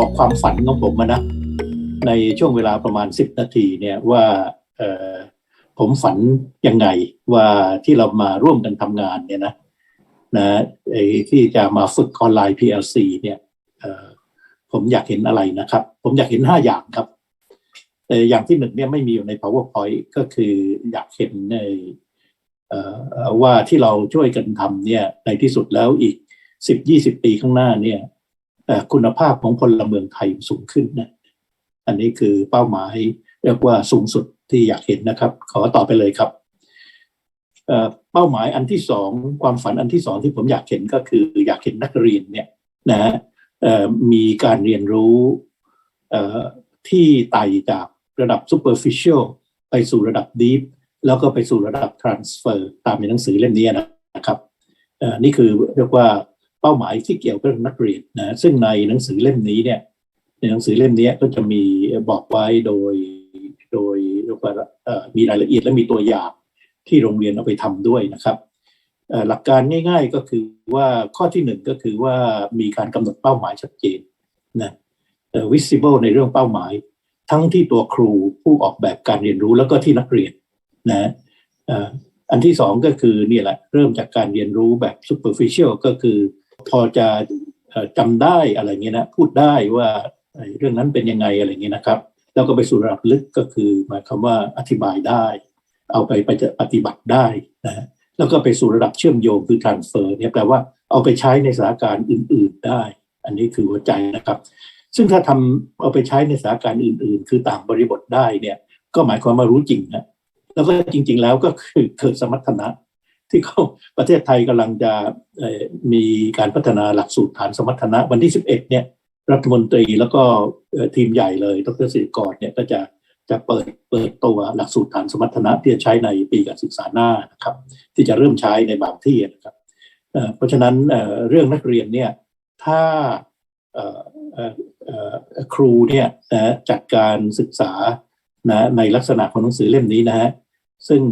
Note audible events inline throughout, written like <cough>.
บอกความฝันของผมมานะ ในช่วงเวลาประมาณ 10 นาทีเนี่ยว่าผมฝันยังไงว่าที่เรามาร่วมกันทำงานเนี่ยนะนะที่จะมาฝึกออนไลน์ PLC เนี่ยผมอยากเห็นอะไรนะครับ ผมอยากเห็น5อย่างครับแต่อย่างที่หนึ่งเนี่ยไม่มีอยู่ใน PowerPoint ก็คืออยากเห็นในว่าที่เราช่วยกันทำเนี่ยในที่สุดแล้วอีก10-20ปีข้างหน้าเนี่ย คุณภาพของพลเมืองไทยสูงขึ้นนะอันนี้คือเป้าหมายเรียกว่าสูงสุดที่อยากเห็นนะครับ ขอต่อไปเลยครับเป้าหมายอันที่สองความฝันอันที่สองที่ผมอยากเห็นก็คืออยากเห็นนักเรียนเนี่ยนะมีการเรียนรู้ที่ไต่จากระดับ superficial ไปสู่ระดับ deep แล้วก็ไปสู่ระดับ transfer ตามในหนังสือเล่มนี้นะครับนี่คือเรียกว่า เป้าหมายที่เกี่ยวกับนักเรียนนะซึ่งในหนังสือเล่มนี้เนี่ยในหนังสือเล่มนี้ก็จะมีบอกไว้โดยโดยมีรายละเอียดและมีตัวอย่างที่โรงเรียนเอาไปทำด้วยนะครับหลักการง่าย ๆก็คือว่าข้อที่หนึ่งก็คือว่ามีการกำหนดเป้าหมายชัดเจนนะ visible ในเรื่องเป้าหมาย ทั้งที่ตัวครูผู้ออกแบบการเรียนรู้แล้วก็ที่นักเรียนนะอันที่สองก็คือนี่แหละเริ่มจากการเรียนรู้แบบ superficial ก็คือ พอจะเอ่อจำได้อะไรเงี้ยนะพูดได้ว่าเรื่องนั้นเป็นยังไงอะไรเงี้ยนะครับ แล้วก็ไปสู่ระดับลึกก็คือหมายความว่าอธิบายได้ เอาไปไปปฏิบัติได้นะแล้วก็ไปสู่ระดับเชื่อมโยงคือ transfer เนี่ยแปลว่าเอาไปใช้ในสถานการณ์อื่น ๆได้ อันนี้คือหัวใจนะครับ ซึ่งถ้าทำเอาไปใช้ในสถานการณ์อื่น ๆ คือต่างบริบทได้เนี่ยก็หมายความว่ารู้จริงนะแล้วก็จริง ๆ แล้วก็คือเกิดสมรรถนะ ที่เขาประเทศไทยกำลังจะมีการพัฒนาหลักสูตรฐานสมรรถนะวันที่ 11 เนี่ย รัฐมนตรีแล้วก็ทีมใหญ่เลยดรสิริกรเนี่ยก็จะจะเปิดเปิดตัวหลักสูตรฐานสมรรถนะที่จะใช้ในปีการศึกษาหน้านะครับ ที่จะเริ่มใช้ในบางที่นะครับเพราะฉะนั้นเรื่องนักเรียนเนี่ยถ้าครูเนี่ยนะจัดการศึกษานะในลักษณะของหนังสือเล่มนี้นะฮะ ซึ่ง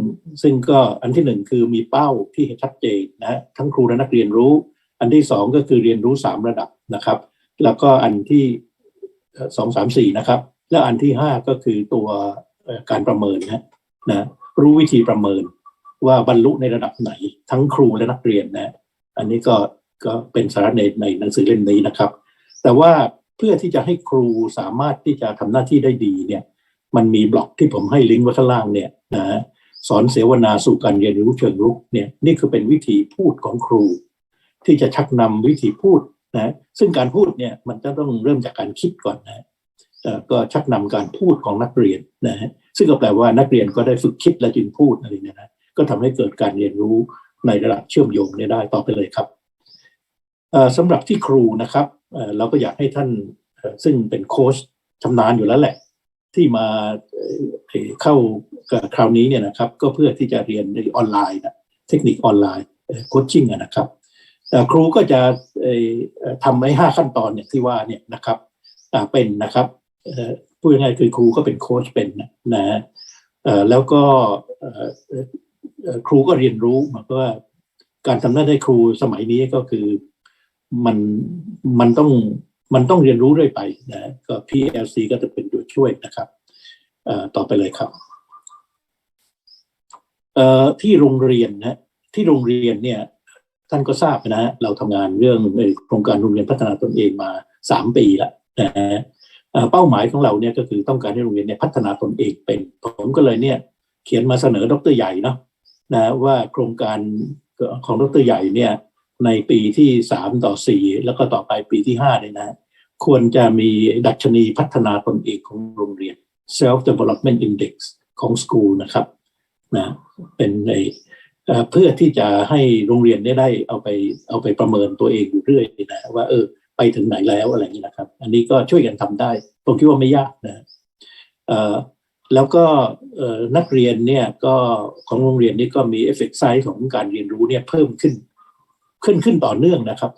ซึ่งก็อันที่หนึ่งคือมีเป้าที่ชัดเจนนะทั้งครูและนักเรียนรู้ อันที่สองก็คือเรียนรู้สามระดับนะครับ แล้วก็อันที่สองสามสี่นะครับ แล้วอันที่ห้าก็คือตัวการประเมินนะนะรู้วิธีประเมินว่าบรรลุในระดับไหน ทั้งครูและนักเรียนนะ อันนี้ก็ก็เป็นสาระในในหนังสือเล่มนี้นะครับ แต่ว่าเพื่อที่จะให้ครูสามารถที่จะทำหน้าที่ได้ดีเนี่ย มันมีบล็อกที่ผมให้ลิงก์ไว้ข้างล่างเนี่ยนะ สอนเสวนาสู่การเรียนรู้เชิงรุกเนี่ยนี่คือเป็นวิธีพูดของครู ที่จะชักนำวิธีพูดนะซึ่งการพูดเนี่ยมันจะต้องเริ่มจากการคิดก่อนนะก็ชักนำการพูดของนักเรียนนะฮะซึ่งก็แปลว่านักเรียนก็ได้ฝึกคิดและจึงพูดอะไรเนี่ยนะก็ทำให้เกิดการเรียนรู้ในระดับเชื่อมโยงได้ต่อไปเลยครับสำหรับที่ครูนะครับเราก็อยากให้ท่านซึ่งเป็นโค้ชชำนาญอยู่แล้วแหละ ที่มาเข้าคราวนี้เนี่ยนะครับ ก็เพื่อที่จะเรียนในออนไลน์นะเทคนิคออนไลน์โคชชิ่งนะครับครูก็จะทำให้ห้าขั้นตอนเนี่ยที่ว่าเนี่ยนะครับเป็นนะครับพูดง่ายคือครูก็เป็นโค้ชเป็นนะฮะแล้วก็ครูก็เรียนรู้หมายวามว่า การทำหน้าที่ครูสมัยนี้ก็คือมันมันต้องมันต้องเรียนรู้เรื่อยไปนะก็ PLC ก็จะเป็น ช่วยนะครับต่อไปเลยครับที่โรงเรียนนะที่โรงเรียนเนี่ยท่านก็ทราบนะฮะเราทำงานเรื่องโครงการโรงเรียนพัฒนาตนเองมาสามปีแล้วนะฮะเป้าหมายของเราเนี่ยก็คือต้องการให้โรงเรียนเนี่ยพัฒนาตนเองเป็น ผมก็เลยเนี่ย เขียนมาเสนอดรใหญ่เนาะนะว่าโครงการของดรใหญ่เนี่ยในปีที่สามต่อสี่แล้วก็ต่อไปปีที่ห้าเนี่ยนะ ควรจะมีดัชนีพัฒนาตนเองของโรงเรียน self development index ของ school นะครับนะเป็นในเพื่อที่จะให้โรงเรียนได้ได้เอาไปเอาไปประเมินตัวเองอยู่เรื่อยนะว่าเออไปถึงไหนแล้วอะไรอย่างนี้นะครับ อันนี้ก็ช่วยกันทำได้ ผมคิดว่าไม่ยากนะแล้วก็นักเรียนเนี่ยก็ของโรงเรียนนี่ก็มีเอฟเฟกต์ไซส์ของการเรียนรู้เนี่ยเพิ่มขึ้น ขึ้นขึ้นต่อเนื่องนะครับ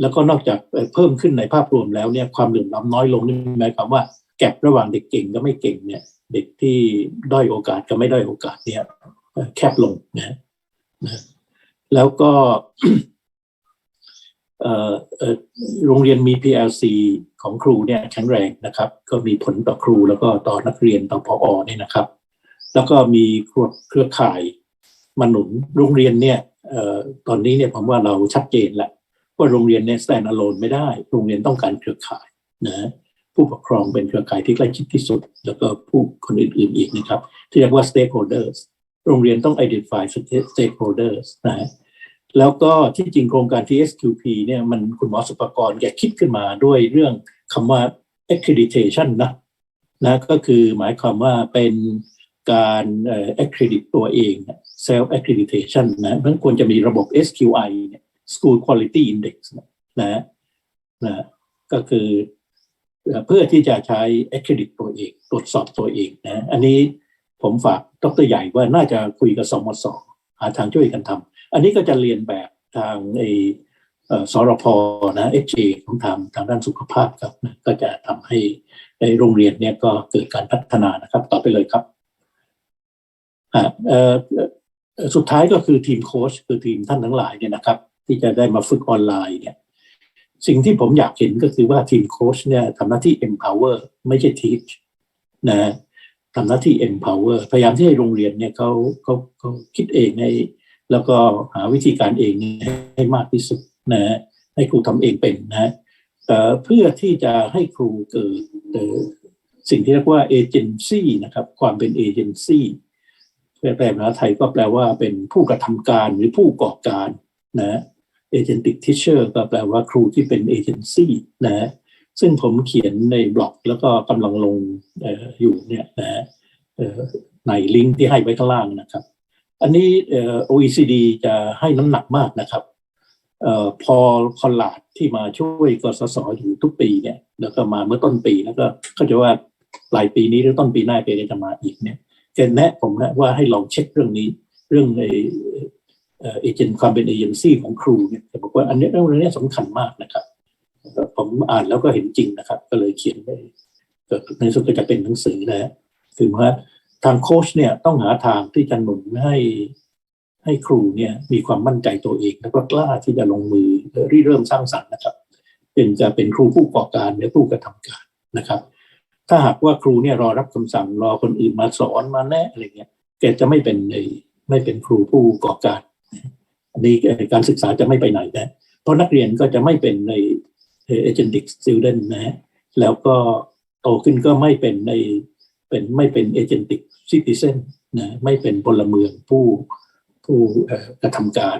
แล้วก็นอกจากเพิ่มขึ้นในภาพรวมแล้วเนี่ยความเหลื่อมล้ำน้อยลงนี่หมายความว่าแก็บระหว่างเด็กเก่งกับไม่เก่งเนี่ย เด็กที่ด้อยโอกาสกับไม่ด้อยโอกาสเนี่ยแคบลงนะนะแล้วก็โรงเรียนมี PLC ของครูเนี่ยแข็งแรงนะครับ ก็มีผลต่อครูแล้วก็ต่อนักเรียนต่อพออเนี่ยนะครับ แล้วก็มีเครือเครือข่ายมาหนุนโรงเรียนเนี่ยออตอนนี้เนี่ยผมว่าเราชัดเจนแล้ว ว่าโรงเรียนเนี่ย stand alone ไม่ได้ โรงเรียนต้องการเครือข่ายนะผู้ปกครองเป็นเครือข่ายที่ใกล้ชิดที่สุด แล้วก็ผู้คนอื่นๆอีกนะครับ ที่เรียกว่า stakeholders โรงเรียนต้อง identify stakeholders นะฮะแล้วก็ที่จริงโครงการ TSQP เนี่ยมันคุณหมอสุปกรแกคิดขึ้นมาด้วยเรื่องคำว่า accreditation นะนะก็คือหมายความว่าเป็นการเอ่อ accredit ตัวเอง self accreditation นะมันควรจะมีระบบ SQI เนี่ย School Quality Index นะนะนะก็คือเพื่อที่จะใช้ accredit ตัวเอง ตรวจสอบตัวเองนะอันนี้ผมฝากดรใหญ่ว่าน่าจะคุยกับสมศหาทางช่วยกันทำอันนี้ก็จะเรียนแบบทางไอเอ่อสรพนะเอเของทางทางด้านสุขภาพครับนะก็จะทำให้ในโรงเรียนเนี่ยก็เกิดการพัฒนานะครับ ต่อไปเลยครับอ่าเออสุดท้ายก็คือทีมโค้ชคือทีมท่านทั้งหลายเนี่ยนะครับ ที่จะได้มาฝึกออนไลน์เนี่ยสิ่งที่ผมอยากเห็นก็คือว่าทีมโค้ชเนี่ยทำหน้าที่ empower ไม่ใช่ teach นะทำหน้าที่ empower พยายามที่ให้โรงเรียนเนี่ยเขาเขาเขาคิดเองในแล้วก็หาวิธีการเองให้มากที่สุดนะให้ครูทำเองเป็นนะเอ่อเพื่อที่จะให้ครูเกิดสิ่งที่เรียกว่า agency นะครับ ความเป็น agency แปลภาษาไทยก็แปลว่าเป็นผู้กระทำการหรือผู้ก่อการนะ agentic teacher ก็แปลว่าครูที่เป็น agency นะซึ่งผมเขียนในบล็อกแล้วก็กำลังลงออยู่เนี่ยนะในลิงก์ที่ให้ไว้ข้างล่างนะครับ อันนี้เอ่อ OECD จะให้น้ำหนักมากนะครับออพอคอนลาดที่มาช่วยกสศอยู่ทุกปีเนี่ย แล้วก็มาเมื่อต้นปีแล้วก็เขาใจะว่าปลายปีนี้หรือต้นปีหน้าปีจะมาอีกเนี่ยแกแนะผมนะว่าให้ลองเช็คเรื่องนี้ เรื่องไอ เอเจนต์ความเป็นเอเจนซี่ของครูเนี่ยแกบอกว่าอันนี้เรื่องนี้สำคัญมากนะครับผมอ่านแล้วก็เห็นจริงนะครับ ก็เลยเขียนไปในสุดก็จะเป็นหนังสือนะฮะคือว่าทางโค้ชเนี่ยต้องหาทางที่จะหนุนให้ให้ครูเนี่ยมีความมั่นใจตัวเอง แล้วก็กล้าที่จะลงมือริเริ่มสร้างสรรค์นะครับจึงจะเป็นครูผู้ก่อการหรือผู้กระทำการนะครับ ถ้าหากว่าครูเนี่ยรอรับคำสั่งรอคนอื่นมาสอนมาแนะอะไรเงี้ยแกจะไม่เป็นในไม่เป็นครูผู้ก่อการ อันนี้การศึกษาจะไม่ไปไหนนะเพราะนักเรียนก็จะไม่เป็นใน agentic student นะฮะแล้วก็โตขึ้นก็ไม่เป็นในเป็นไม่เป็น agentic citizen นะไม่เป็นพลเมืองผู้ผู้กระทำการ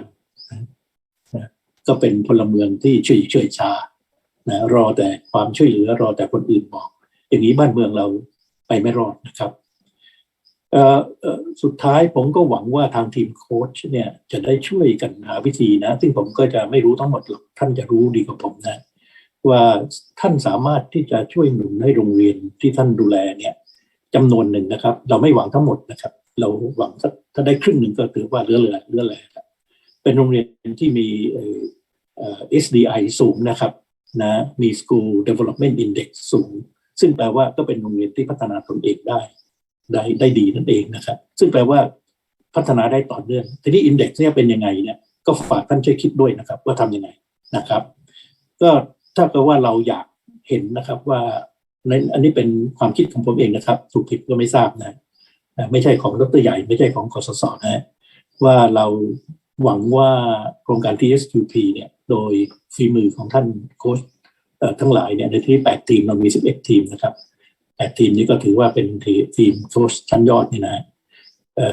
นะก็เป็นพลเมืองที่ช่วยช่วยชานะรอแต่ความช่วยเหลือรอแต่คนอื่นบอก อย่างนี้บ้านเมืองเราไปไม่รอดนะครับ สุดท้ายผมก็หวังว่าทางทีมโค้ชเนี่ยจะได้ช่วยกันหาวิธีนะ ซึ่งผมก็จะไม่รู้ทั้งหมดหรอกท่านจะรู้ดีกว่าผมนะ ว่าท่านสามารถที่จะช่วยหนุนให้โรงเรียนที่ท่านดูแลเนี่ยจำนวนหนึ่งนะครับ เราไม่หวังทั้งหมดนะครับ เราหวังถ้าได้ครึ่งหนึ่งก็ถือว่าเหลือเหลือเหลือแหละเป็นโรงเรียนที่มีเอ่อเอ่อ SDI สูงนะครับนะมี School Development Index สูง ซึ่งแปลว่าก็เป็นโรงเรียนที่พัฒนาตนเองได้ ได้ได้ดีนั่นเองนะครับ ซึ่งแปลว่าพัฒนาได้ต่อเนื่องทีนี้ Index เนี่ยเป็นยังไงเนี่ยก็ฝากท่านช่วยคิดด้วยนะครับ ว่าทำยังไงนะครับ ก็ถ้าเกิดว่าเราอยากเห็นนะครับว่าในอันนี้เป็นความคิดของผมเองนะครับ ถูกผิดก็ไม่ทราบนะไม่ใช่ของดรใหญ่ ไม่ใช่ของกสศนะว่าเราหวังว่าโครงการ TSQP เนี่ยโดยฝีมือของท่านโค้ชทั้งหลายเนี่ยในที่ 8 ทีมเรามี 11 ทีมนะครับ 8 ทีมนี้ก็ถือว่าเป็นทีมโค้ชชั้นยอดนี่นะ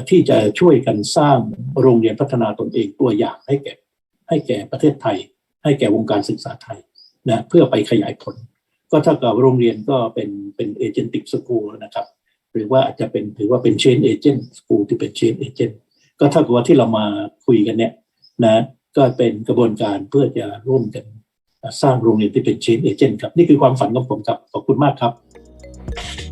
ที่จะช่วยกันสร้างโรงเรียนพัฒนาตนเองตัวอย่างให้แก่ให้แก่ประเทศไทย ให้แก่วงการศึกษาไทยนะเพื่อไปขยายผล ก็เท่ากับโรงเรียนก็เป็นเป็นเอเจนติกสกูลนะครับ หรือว่าอาจจะเป็นถือว่าเป็นเชนเอเจนต์สกูลที่เป็นเชนเอเจนต์ก็เท่ากับว่าที่เรามาคุยกันเนี่ยนะก็เป็นกระบวนการเพื่อจะร่วมกันสร้างโรงเรียนที่เป็นเชนเอเจนต์ครับ นี่คือความฝันของผมครับขอบคุณมากครับ Thank <laughs> you.